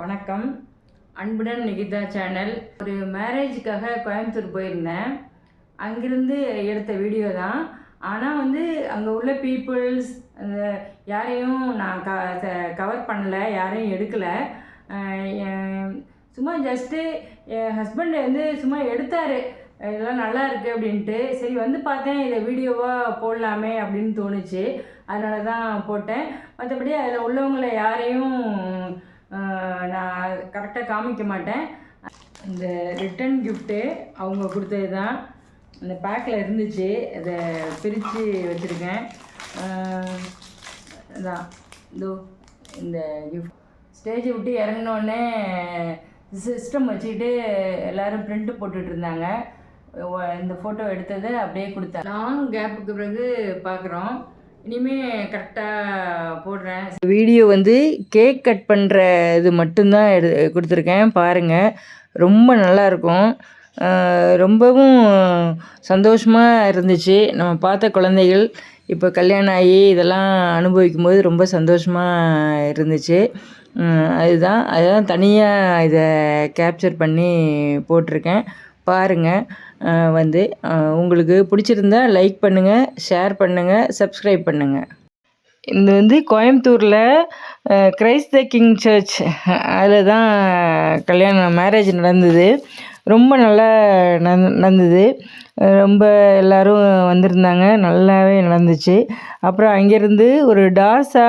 வணக்கம். அன்புடன் நிகிதா சேனல். ஒரு மேரேஜுக்காக கோயம்புத்தூர் போயிருந்தேன். அங்கிருந்து எடுத்த வீடியோ தான். ஆனால் வந்து அங்கே உள்ள பீப்புள்ஸ் அந்த யாரையும் நான் க கவர் பண்ணலை யாரையும் எடுக்கலை. சும்மா ஜஸ்ட்டு என் ஹஸ்பண்ட் வந்து சும்மா எடுத்தார். இதெல்லாம் நல்லா இருக்குது அப்படின்ட்டு. சரி வந்து பார்த்தேன் இதை வீடியோவாக போடலாமே அப்படின்னு தோணுச்சு. அதனால தான் போட்டேன். மற்றபடி அதில் உள்ளவங்களை யாரையும் நான் கரெக்டாக காமிக்க மாட்டேன். இந்த ரிட்டன் கிஃப்ட்டு அவங்க கொடுத்தது தான் அந்த பேக்கில் இருந்துச்சு. அதை பிரித்து வச்சுருக்கேன். அதான் இதோ இந்த கிஃப்ட் ஸ்டேஜை விட்டு இறங்கினோடனே சிஸ்டம் வச்சுக்கிட்டு எல்லோரும் பிரிண்ட்டு போட்டுட்டு இருந்தாங்க. இந்த ஃபோட்டோ எடுத்ததை அப்படியே கொடுத்தேன். லாங் கேப்புக்கு பிறகு பார்க்குறோம். இனிமே கரெக்டாக போடுறேன். வீடியோ வந்து கேக் கட் பண்ணுற இது மட்டும்தான் எடு கொடுத்துருக்கேன் பாருங்கள் ரொம்ப நல்லாயிருக்கும் ரொம்பவும் சந்தோஷமாக இருந்துச்சு. நம்ம பார்த்த குழந்தைகள் இப்போ கல்யாணம் ஆகி இதெல்லாம் அனுபவிக்கும் போது ரொம்ப சந்தோஷமாக இருந்துச்சு. அதுதான் அதுதான் தனியாக இதை கேப்சர் பண்ணி போட்டிருக்கேன். பாருங்கள் வந்து உங்களுக்கு பிடிச்சிருந்தா லைக் பண்ணுங்கள் ஷேர் பண்ணுங்கள் சப்ஸ்கிரைப் பண்ணுங்கள் இது வந்து கோயம்புத்தூரில் கிரைஸ்த கிங் சர்ச் அதில் தான் கல்யாணம் மேரேஜ் நடந்தது. ரொம்ப நல்லா நடந்தது. ரொம்ப எல்லோரும் வந்திருந்தாங்க. நல்லாவே நடந்துச்சு. அப்புறம் அங்கேருந்து ஒரு டார்சா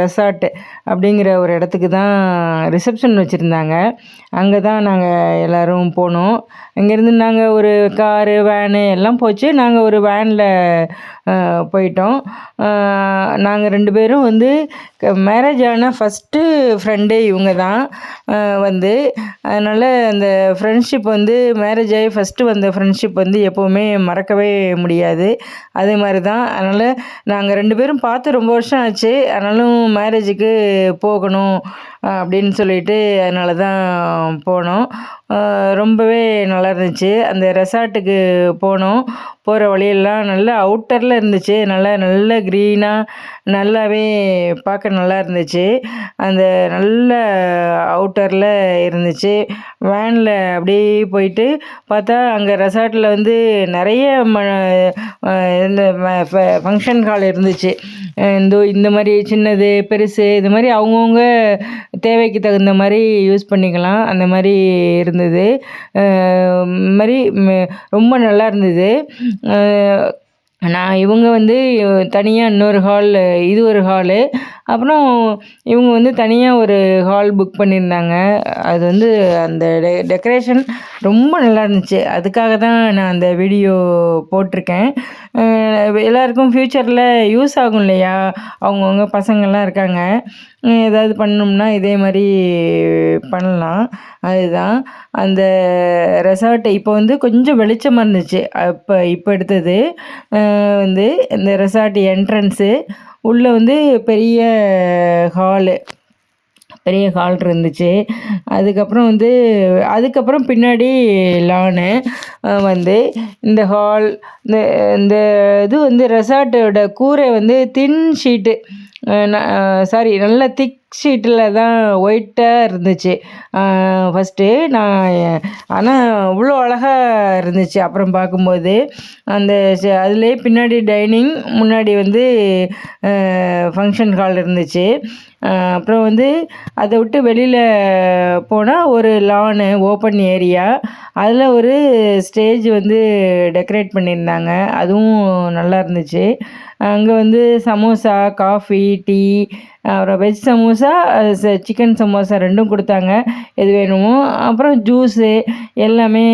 ரெசார்ட் அப்படிங்கிற ஒரு இடத்துக்கு தான் ரிசப்ஷன் வச்சுருந்தாங்க. அங்கே தான் நாங்கள் எல்லோரும் போனோம். அங்கேருந்து நாங்கள் ஒரு காரு வேனு எல்லாம் போச்சு. நாங்கள் ஒரு வேனில் போயிட்டோம். நாங்கள் ரெண்டு பேரும் வந்து மேரேஜ் ஆன ஃபஸ்ட்டு ஃப்ரெண்டே இவங்க தான் வந்து அதனால் அந்த ஃப்ரெண்ட்ஷிப் வந்து மேரேஜ் ஆகி ஃபஸ்ட்டு வந்த ஃப்ரெண்ட்ஷிப் வந்து எப்போவுமே மறக்கவே முடியாது. அதே மாதிரி தான் அதனால் நாங்கள் ரெண்டு பேரும் பார்த்து ரொம்ப வருஷம் ஆச்சு. ஆனாலும் மேரேஜுக்கு போகணும். அப்படின்னு சொல்லிட்டு அதனால தான் போனோம். ரொம்பவே நல்லா இருந்துச்சு. அந்த ரெசார்ட்டுக்கு போனோம். போகிற வழியெல்லாம் நல்ல அவுட்டரில் இருந்துச்சு. நல்லா நல்ல க்ரீனாக நல்லாவே பார்க்க நல்லா இருந்துச்சு. அந்த நல்ல அவுட்டரில் இருந்துச்சு. வேனில் அப்படியே போயிட்டு பார்த்தா அங்கே ரெசார்ட்டில் வந்து நிறைய ம இந்த ஃபங்க்ஷன் ஹால் இருந்துச்சு. இந்த இந்த மாதிரி சின்னது பெருசு இது மாதிரி அவங்கவுங்க தேவைக்கு தகுந்த மாதிரி யூஸ் பண்ணிக்கலாம். அந்த மாதிரி இருந்தது. மாதிரி ரொம்ப நல்லா இருந்தது. நான் இவங்க வந்து தனியாக இன்னொரு ஹால் இது ஒரு ஹாலு அப்புறம் இவங்க வந்து தனியாக ஒரு ஹால் புக் பண்ணியிருந்தாங்க. அது வந்து அந்த டெ டெக்கரேஷன் ரொம்ப நல்லா இருந்துச்சு. அதுக்காக தான் நான் அந்த வீடியோ போட்டிருக்கேன். எல்லாருக்கும் ஃப்யூச்சரில் யூஸ் ஆகும் இல்லையா? அவங்கவுங்க பசங்கள்லாம் இருக்காங்க. ஏதாவது பண்ணோம்னா இதே மாதிரி பண்ணலாம். அதுதான். அந்த ரெசார்ட் இப்போ வந்து கொஞ்சம் வெளிச்சமாக இருந்துச்சு. அப்போ இப்போ எடுத்தது வந்து இந்த ரெசார்ட் என்ட்ரன்ஸு உள்ளே வந்து பெரிய ஹாலு பெரிய ஹால் இருந்துச்சு. அதுக்கப்புறம் வந்து அதுக்கப்புறம் பின்னாடி லானு வந்து இந்த ஹால் இந்த இந்த இது வந்து ரெசார்ட்டோட கூரை வந்து தின் ஷீட்டு சாரி நல்ல திக் ஷீட்டில் தான் ஒயிட்டாக இருந்துச்சு. ஃபஸ்ட்டு நான் ஆனால் அவ்வளோ அழகாக இருந்துச்சு. அப்புறம் பார்க்கும்போது அந்த அதிலே அதுலேயே பின்னாடி டைனிங் முன்னாடி வந்து ஃபங்க்ஷன் ஹால் இருந்துச்சு. அப்புறம் வந்து அதை விட்டு வெளியில் போனால் ஒரு லானு ஓப்பன் ஏரியா அதில் ஒரு ஸ்டேஜ் வந்து டெக்கரேட் பண்ணியிருந்தாங்க. அதுவும் நல்லா இருந்துச்சு. அங்கே வந்து சமோசா காஃபி டீ அப்புறம் வெஜ் சமோசா சிக்கன் சமோசா ரெண்டும் கொடுத்தாங்க. எது வேணுமோ. அப்புறம் ஜூஸு எல்லாமே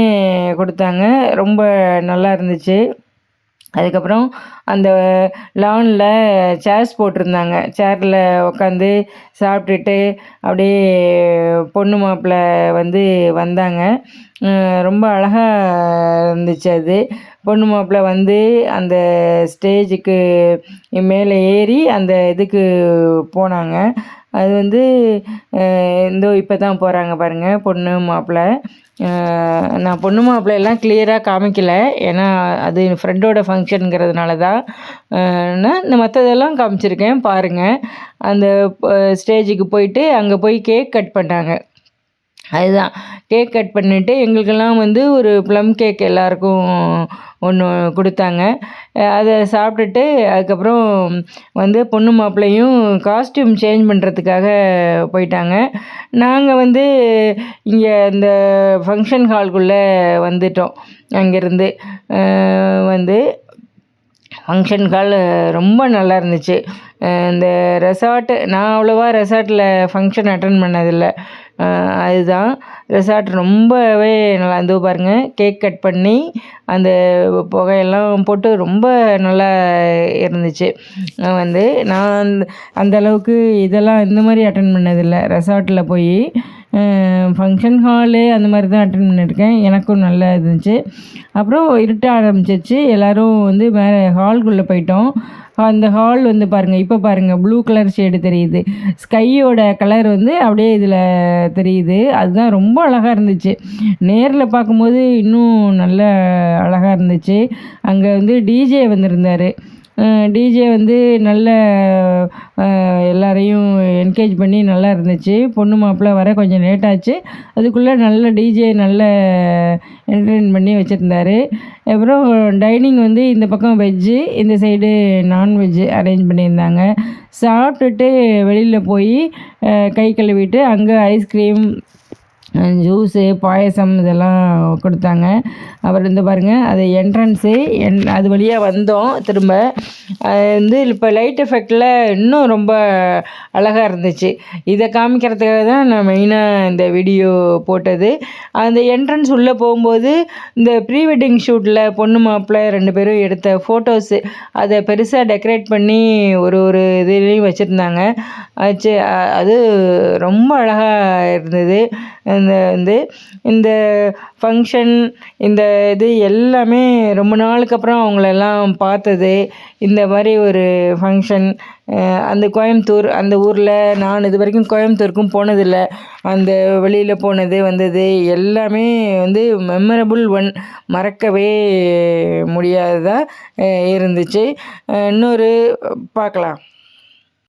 கொடுத்தாங்க. ரொம்ப நல்லா இருந்துச்சு. அதுக்கப்புறம் அந்த லானில் சேர்ஸ் போட்டிருந்தாங்க. சேரில் உட்காந்து சாப்பிட்டுட்டு அப்படியே பொண்ணு மாப்பிள்ளை வந்து வந்தாங்க. ரொம்ப அழகாக இருந்துச்சு அது. பொண்ணு மாப்பிள்ளை வந்து அந்த ஸ்டேஜுக்கு மேலே ஏறி அந்த இதுக்கு போனாங்க. அது வந்து அஹ், இந்தோ இப்போ தான் போகிறாங்க பாருங்கள் பொண்ணு மாப்பிள்ளை நான் பொண்ணு மாப்பிள்ளை எல்லாம் கிளியராக காமிக்கல. ஏன்னா அது என் ஃப்ரெண்டோட ஃபங்க்ஷனுங்கிறதுனால தான் நான் இந்த மற்றதெல்லாம் காமிச்சிருக்கேன் பாருங்கள் அந்த ஸ்டேஜுக்கு போயிட்டு அங்கே போய் கேக் கட் பண்ணாங்க. அதுதான். கேக் கட் பண்ணிவிட்டு எங்களுக்கெல்லாம் வந்து ஒரு ப்ளம் கேக் எல்லாருக்கும் ஒன்று கொடுத்தாங்க. அதை சாப்பிட்டுட்டு அதுக்கப்புறம் வந்து பொண்ணு மாப்பிள்ளையும் காஸ்ட்யூம் சேஞ்ச் பண்ணுறதுக்காக போயிட்டாங்க. நாங்கள் வந்து இங்கே இந்த ஃபங்க்ஷன் ஹால்குள்ளே வந்துட்டோம். அங்கேருந்து வந்து ஃபங்க்ஷன் ஹால் ரொம்ப நல்லா இருந்துச்சு. இந்த ரெசார்ட்டு நான் அவ்வளோவா ரெசார்ட்டில் ஃபங்க்ஷன் அட்டன் பண்ணதில்லை. அதுதான். ரெசார்ட் ரொம்பவே நல்லா இருந்தது பாருங்கள் கேக் கட் பண்ணி அந்த புகையெல்லாம் போட்டு ரொம்ப நல்லா இருந்துச்சு. நான் வந்து நான் அந்த- அந்த அளவுக்கு இதெல்லாம் இந்த மாதிரி அட்டன் பண்ணதில்லை. ரெசார்ட்டில் போய் ஃபங்க்ஷன் ஹாலு அந்த மாதிரி தான் அட்டன் பண்ணியிருக்கேன். எனக்கும் நல்லா இருந்துச்சு. அப்புறம் இருட்ட ஆரம்பிச்சிச்சு எல்லோரும் வந்து மேலே ஹால்குள்ளே போயிட்டோம். அந்த ஹால் வந்து பாருங்கள் இப்போ பாருங்கள் ப்ளூ கலர் ஷேடு தெரியுது. ஸ்கையோட கலர் வந்து அப்படியே இதில் தெரியுது. அதுதான் ரொம்ப அழகாக இருந்துச்சு. நேரில் பார்க்கும்போது இன்னும் நல்ல அழகாக இருந்துச்சு. அங்கே வந்து டிஜே வந்திருந்தார். டிஜே வந்து நல்ல எல்லாரையும் என்கேஜ் பண்ணி நல்லா இருந்துச்சு. பொண்ணு மாப்பிள்ளை வர கொஞ்சம் லேட் ஆச்சு. அதுக்குள்ளே நல்ல டிஜே நல்ல என்டர்டெயின் பண்ணி வச்சுருந்தாரு. அப்புறம் டைனிங் வந்து இந்த பக்கம் வெஜ்ஜு இந்த சைடு நான்வெஜ்ஜு அரேஞ்ச் பண்ணியிருந்தாங்க. சாப்பிட்டுட்டு வெளியில் போய் கை கழுவிட்டு அங்கே ஐஸ்கிரீம் ஜூஸு பாயசம் இதெல்லாம் கொடுத்தாங்க. அப்புறம் இந்த பாருங்கள் அது என்ட்ரன்ஸு என் அது வழியாக வந்தோம் திரும்ப. அது வந்து இப்போ லைட் எஃபெக்டில் இன்னும் ரொம்ப அழகாக இருந்துச்சு. இதை காமிக்கிறதுக்காக தான் நான் மெயினாக இந்த வீடியோ போட்டது. அந்த என்ட்ரன்ஸ் உள்ளே போகும்போது இந்த ப்ரீ வெட்டிங் ஷூட்டில் பொண்ணு மாப்பிள்ளை ரெண்டு பேரும் எடுத்த ஃபோட்டோஸு அதை பெருசாக டெக்கரேட் பண்ணி ஒரு ஒரு இதுலேயும் வச்சுருந்தாங்க. வச்சு அது ரொம்ப அழகாக இருந்தது. இந்த வந்து இந்த ஃபங்க்ஷன் இந்த இது எல்லாமே ரொம்ப நாளுக்கு அப்புறம் அவங்களெல்லாம் பார்த்தது. இந்த மாதிரி ஒரு ஃபங்க்ஷன் அந்த கோயம்புத்தூர் அந்த ஊரில் நான் இது வரைக்கும் கோயம்புத்தூருக்கும் போனதில்லை. அந்த வெளியில் போனது வந்தது எல்லாமே வந்து மெமரபுள் ஒன் மறக்கவே முடியாததாக இருந்துச்சு. இன்னொரு பார்க்கலாம்.